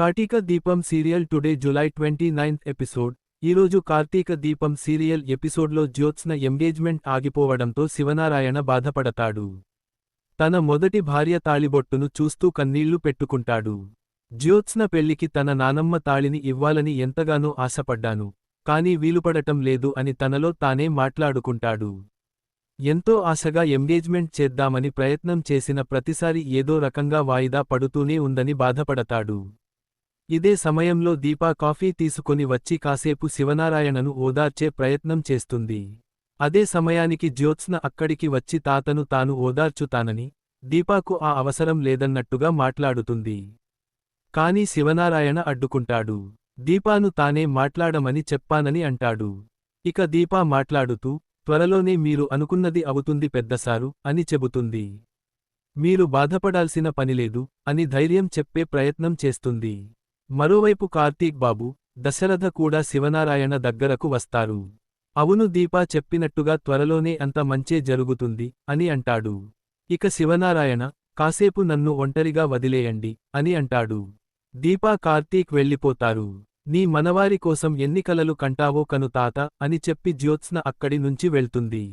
Karthika Deepam serial today July twenty ninth episode. ఈరోజు Karthika Deepam serial ఎపిసోడ్లో Jyotsna engagement ఆగిపోవడంతో Sivanarayana బాధపడతాడు. తన మొదటి భార్య తాళిబొట్టును చూస్తూ కన్నీళ్ళు పెట్టుకుంటాడు. జ్యోత్స్న పెళ్ళికి తన నానమ్మ తాళిని ఇవ్వాలని ఎంతగానో ఆశపడ్డాను. కానీ వీలుపడటం లేదు అని తనలో తానే మాట్లాడుకుంటాడు. ఎంతో ఆశగా ఎంగేజ్మెంట్ చేద్దామని ప్రయత్నం చేసిన ప్రతిసారి ఏదో రకంగా వాయిదా పడుతూనే ఉందని బాధపడతాడు. ఇదే సమయంలో దీపా కాఫీ తీసుకొని వచ్చి కాసేపు శివనారాయణను ఓదార్చే ప్రయత్నం చేస్తుంది. అదే సమయానికి జ్యోత్స్న అక్కడికి వచ్చి తాతను తాను ఓదార్చుతానని దీపాకు ఆ అవసరం లేదన్నట్టుగా మాట్లాడుతుంది. కాని శివనారాయణ అడ్డుకుంటాడు. దీపాను తానే మాట్లాడమని చెప్పానని అంటాడు. ఇక దీపా మాట్లాడుతూ త్వరలోనే మీరు అనుకున్నది అవుతుంది పెద్దసారు అని చెబుతుంది. మీరు బాధపడాల్సిన పనిలేదు అని ధైర్యం చెప్పే ప్రయత్నం చేస్తుంది. మరోవైపు కార్తీక్ బాబు దశరథ కూడా శివనారాయణ దగ్గరకు వస్తారు. అవును దీపా చెప్పినట్టుగా త్వరలోనే అంత మంచే జరుగుతుంది అని అంటాడు. ఇక శివనారాయణ కాసేపు నన్ను ఒంటరిగా వదిలేయండి అని అంటాడు. దీపా కార్తీక్ వెళ్ళిపోతారు. నీ మనవారి కోసం ఎన్ని కలలు కంటావో కను తాత అని చెప్పి జ్యోత్స్న అక్కడి నుంచి వెళ్తుంది.